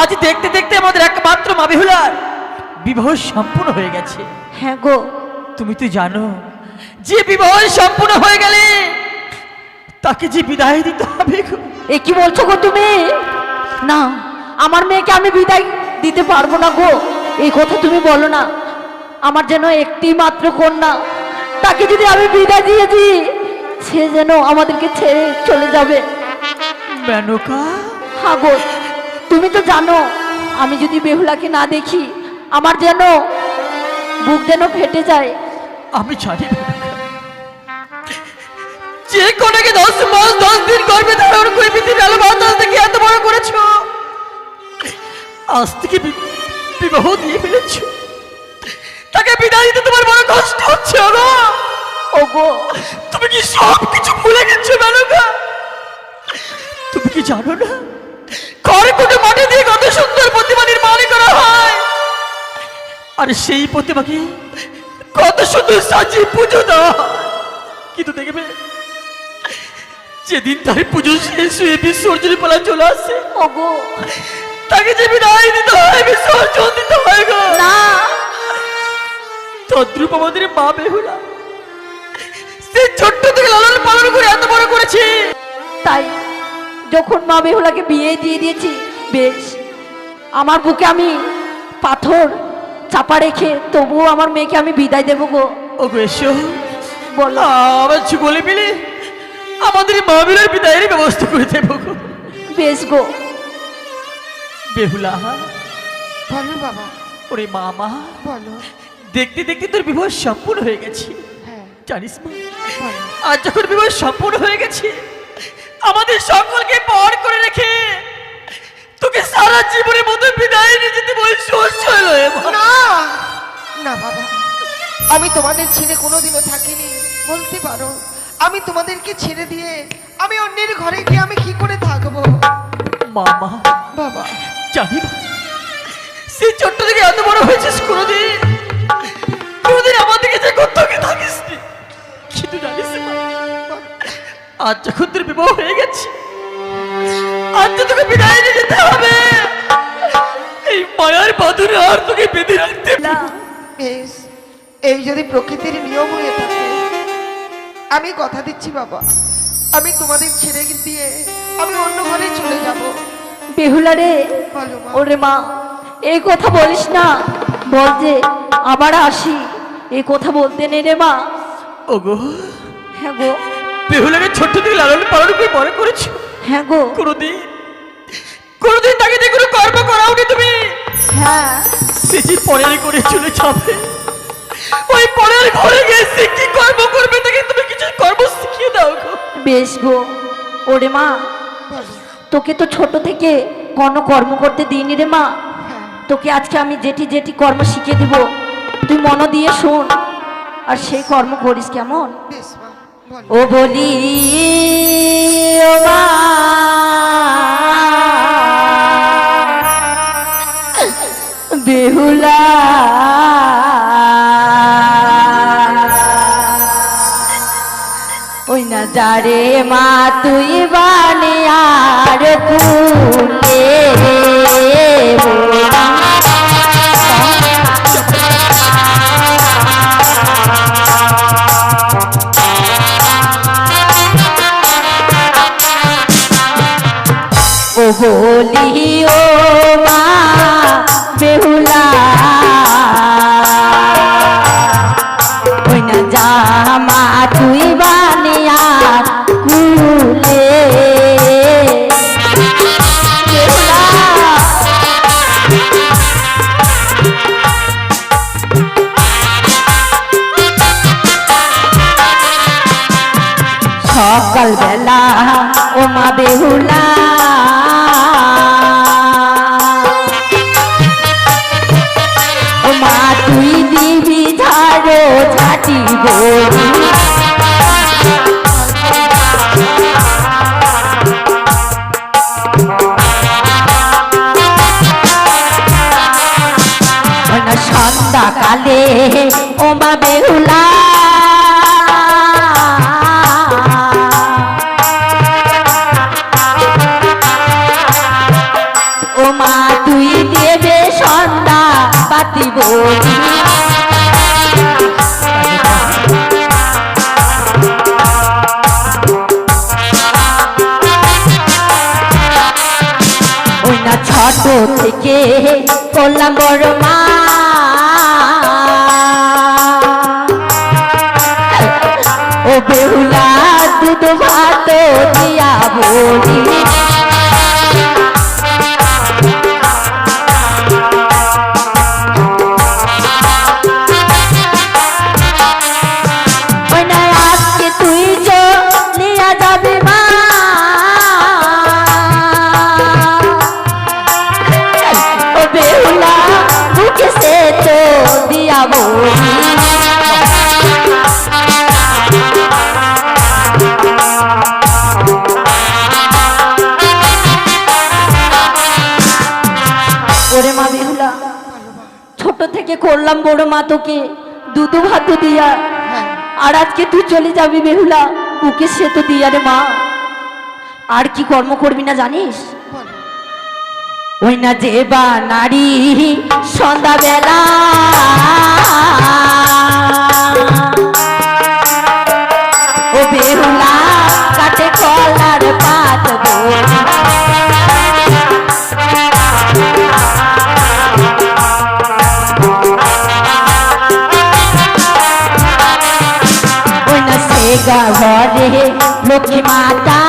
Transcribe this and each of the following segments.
আজ দেখতে দেখতে আমাদের একমাত্র মা বেহুলার বিবাহ সম্পূর্ণ হয়ে গেছে। হ্যাঁ গো। তুমি তো জানো যে বিবাহ সম্পূর্ণ হয়ে গেলে তাকে যে বিদায় দিতে হবে। এ কি বলছো গো তুমি? না আমার মেয়েকে আমি বিদায় দিতে পারব না গো। এই কথা তুমি বলো না। আমার যেন একটি মাত্র কন্যা তাকে যদি আমি বিদায় দিয়ে দিই সে যেন আমাদেরকে ছেড়ে চলে যাবে। মেনকা? হ্যাঁ গো। তুমি তো জানো আমি যদি বেহুলাকে না দেখি আমার যেন বুক যেন ফেটে যায়। আমি জানি যে কোনাকে দশ মাস দশ দিন গর্ভে ধারণ করে পৃথিবীর আলো বাতাস থেকে এত বড় করেছ আজ থেকে বিবাহ দিয়ে ফেলেছ। তাকে বিদায় দিতে তোমার বড় কষ্ট হচ্ছে গো ওগো। তুমি কি সব কিছু ভুলে গেছো মেনকা তুমি কি জানো না? ঘরে কোটে মাটি দিয়ে কত সুন্দর প্রতিমা নির্মাণ করা হয়। আর সেই প্রতিমাকে কত সুন্দর সাজিয়ে পুজো দেওয়া কিন্তু দেখবে যেদিন তার পুজো শেষ হয়ে বিসর্জনের পালা চলে আসে ওগো। তাকে যে বিদায় দিতে হয় বিসর্জন দিতে হয় গো। না। তদ্রুপ আমাদের মা বেহুলা সে ছোট্ট থেকে লালন পালন করে এত বড় করেছে। তাই যখন মা বেহুলাকে বিয়ে দিয়ে দিয়েছি বেশ আমার বুকে আমি পাথর চাপা রেখে তবুও আমার মেয়েকে আমি বিদায় দেবো গো। ও বলো। আমার বলে মিলে আমাদের মা বেহুলার বিদায়ের ব্যবস্থা করে দেবো গো। বেশ গো। বেহুলা বলো বাবা। ওরে মামা বলো। দেখতে দেখতে তোর বিবাহ সম্পূর্ণ হয়ে গেছে। হ্যাঁ। জানিস মা আজ যখন বিবাহ সম্পূর্ণ হয়ে গেছে আমাদের সকলকে পর করে রেখে তোকে সারা জীবনের মতো বিদায় নিয়ে যেতে বই সহ্য হলো না না বাবা আমি তোমাদের ছেড়ে কোনোদিনও থাকিনি বলতে পারো। আমি তোমাদেরকে ছেড়ে দিয়ে আমি অন্যের ঘরে গিয়ে আমি কি করে থাকব? মামা বাবা। জানি সেই ছোট্ট থেকে এত বড় হয়েছিস কোনোদিন? আজ যখন তোর বিবাহ হয়ে গেছে আজ তো তোকে বিদায় নিয়ে যেতে হবে। এই মায়ার বাঁধনে আর তোকে বেঁধে রাখতে না বেশ। এই যদি প্রকৃতির নিয়ম হয়ে থাকে আমি কথা দিচ্ছি বাবা। আমি তোমাদের ছেড়ে দিয়ে আমি অন্য ঘরে চলে যাব। বেহুলা রে বলো মা। ওরে মা এই কথা বলিস না। বল যে আবার আসি। এই কথা বলতে নেই রে মা। ওগো। হ্যাঁ গো। বেহুলাকে ছোট্ট থেকে লালন পালন করে বড় করেছ? হ্যাঁ গো। কোনোদিন কোনোদিন তাকে দিয়ে কোনো কর্ম করাওনি তুমি? হ্যাঁ। সে যে পরের করে চলে যাবে। ওই পরের ঘরে সে কি কর্ম করবে তাকে তুমি কিছু কর্ম শিখিয়ে দাও গো। বেশ গো। ওরে মা তোকে তো ছোট থেকে কোনো কর্ম করতে দিইনি রে মা। তোকে আজকে আমি যেটি যেটি কর্ম শিখিয়ে দিব। তুই মন দিয়ে শোন। আর সেই কর্ম করিস কেমন? বেশ ও বলি বেহুলা ওই না যারে মা তুই বানে আর কুলে বলি। বলি ও মা কাঁদি বলি ওই না ছোট থেকে করলাম বড় মা। ও বেহুলা দুধ ভাত দিয়া বলি। বড় মা তোকে দুধ ভাত দিয়া হ্যাঁ। আর আজকে তুই চলে যাবি বেহুলা বুকে সে তো দিয়া রে মা। আর কি কর্ম করবি না জানিস? ওই না যে বা নারী সন্ধ্যাবেলা। ও বেহুলা কাটে কলার পাত বলি। ঘরে লক্ষ্মী মাতা।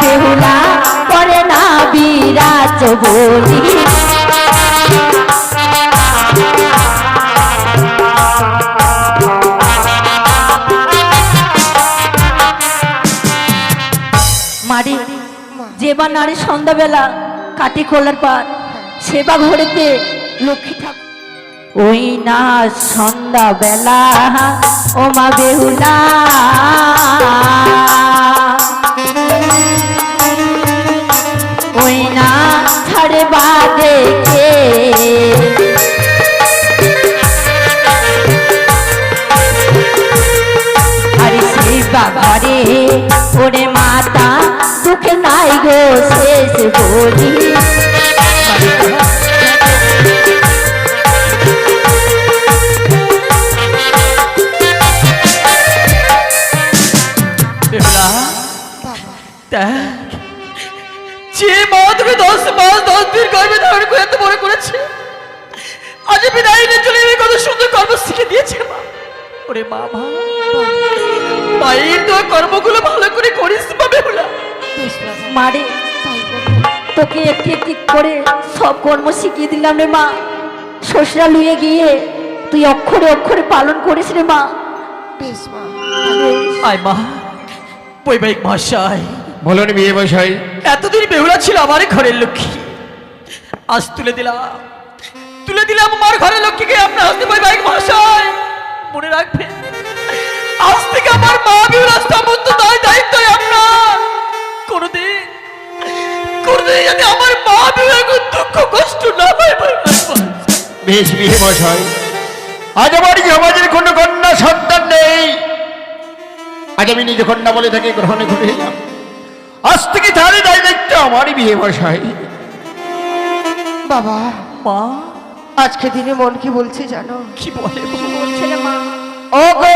বেহুলা করে না বিরাজ বলি। মারি যেবা নারী সন্ধ্যাবেলা কাটি খোলার পর সেবা ঘরেতে লক্ষ্মী ওই না সন্ধ্যাবেলা, ও মা বেহুলা। ওই না ছাড়ে বাদে কে? আরে ওরে মাতা, দুঃখে নাই গো শেষ বলি। দিন গর্ভে ধারণ করে এত বড় করেছে। আজ বিদায় নিয়ে চলে যাবে কত সুন্দর কর্ম শিখে দিয়েছে মা। ওরে মা মা মায়ের তো কর্মগুলো ভালো করে করিস বেশ বাবা মারে তোকে একটি একটি করে সব কর্ম শিখিয়ে দিলাম রে মা। শ্বশুরা লুয়ে গিয়ে তুই অক্ষরে অক্ষরে পালন করিস রে মা। বেশ মা আয় মা। বৈবাহিক মহাশয়। বলুন বিয়ে বসাই এতদিন বেহুলা ছিল আমার ঘরের লক্ষ্মী। আজ তুলে দিলাম। তুলে দিলাম আমার ঘরে লক্ষ্মীকে, আপনার হস্তে বৈবাহিক মহাশয়। মনে রাখবেন আজ থেকে আমার মা বেহুলা সমস্ত দায় দায়িত্ব আপনার। কোনদিন কোনদিন যাতে আমার মা কোনো দুঃখ, কষ্ট না হয় বেশ বিয়ে বসাই আজ আমার সমাজের কোনো কন্যা সন্তান নেই। আজ আমি নিজে কন্যা বলে তাকে গ্রহণে ঘুরে এলাম আজ থেকে তাহলে দায় দায়িত্ব আমারই বিয়ে বসাই বাবা। মা। আজকে দিনে মন কি বলছে জানো? কি বলে? বলছে না মা। ও গো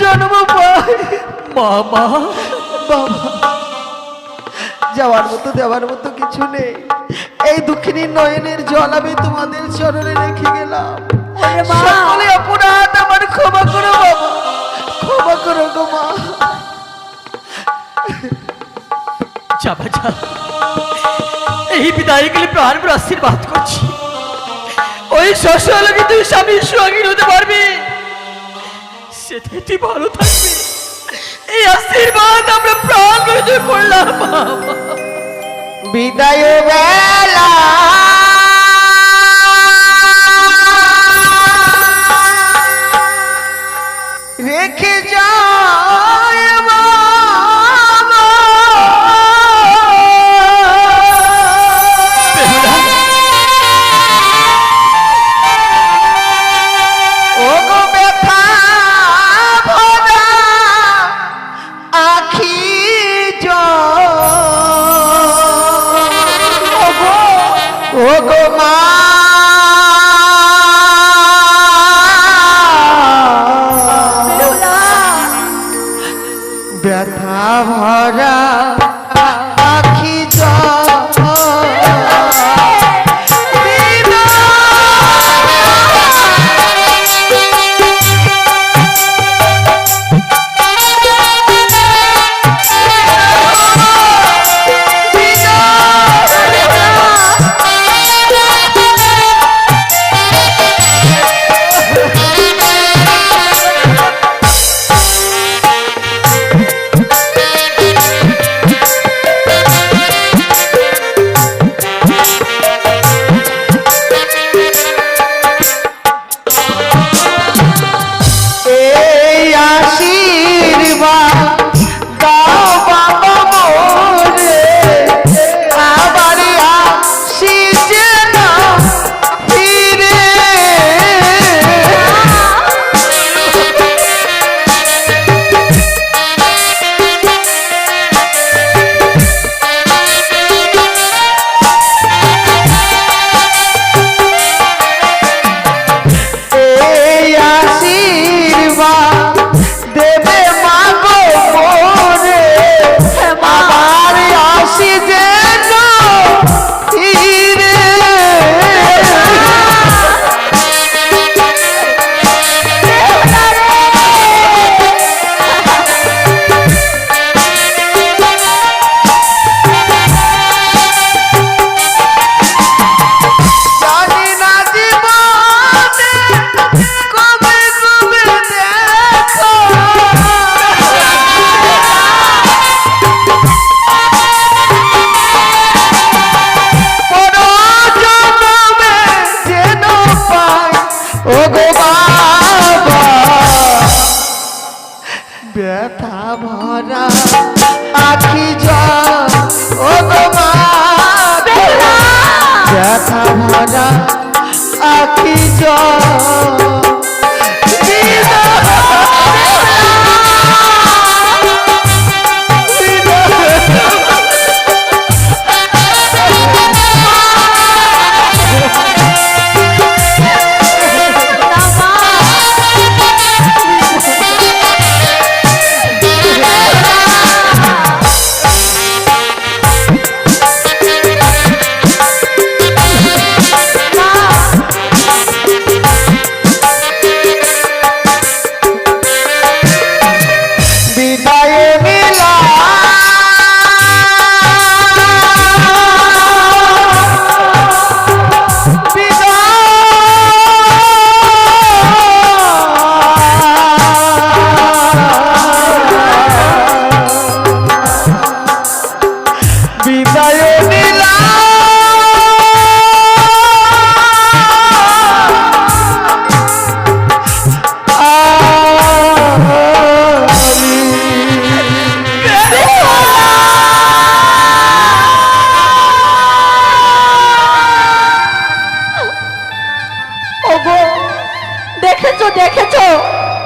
জন্ম পাই মামা। বাবা যাওয়ার মতো দেওয়ার মতো কিছু নেই। এই দুঃখিনী নয়নের জল আমি তোমাদের চরণে রেখে গেলাম। অপরাধ আমার ক্ষমা করো বাবা ক্ষমা করো গো মা। এই বিদায় প্রাণ আশীর্বাদ করছি। ওই শস্য লোকে তুই স্বামীর সঙ্গে হতে পারবি। সে সেটি ভালো থাকবে। এই আশীর্বাদ আমরা প্রাণ করলাম বিদায় বেলা।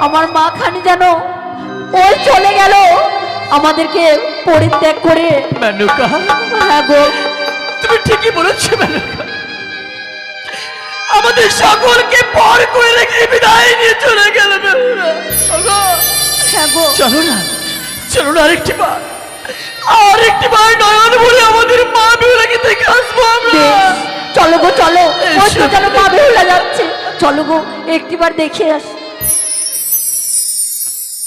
আমার মা খানি যেন ওই চলে গেল। আমাদেরকে পরিত্যাগ করে। মেনকা। হ্যাঁ গো। তুমি ঠিকই বলেছ মেনকা। আমাদের সকলকে পর করে রেখে বিদায় নিয়ে চলে গেল হ্যাঁ চলো না চলো না আরেকটি বার। আরেকটি বার নয়ন বলে আমাদের মা বেহুলাকে দেখে আসব আমরা। চলো গো চলো। যেন মা বেহুলা যাচ্ছে। চলো গো একটিবার দেখে আসি।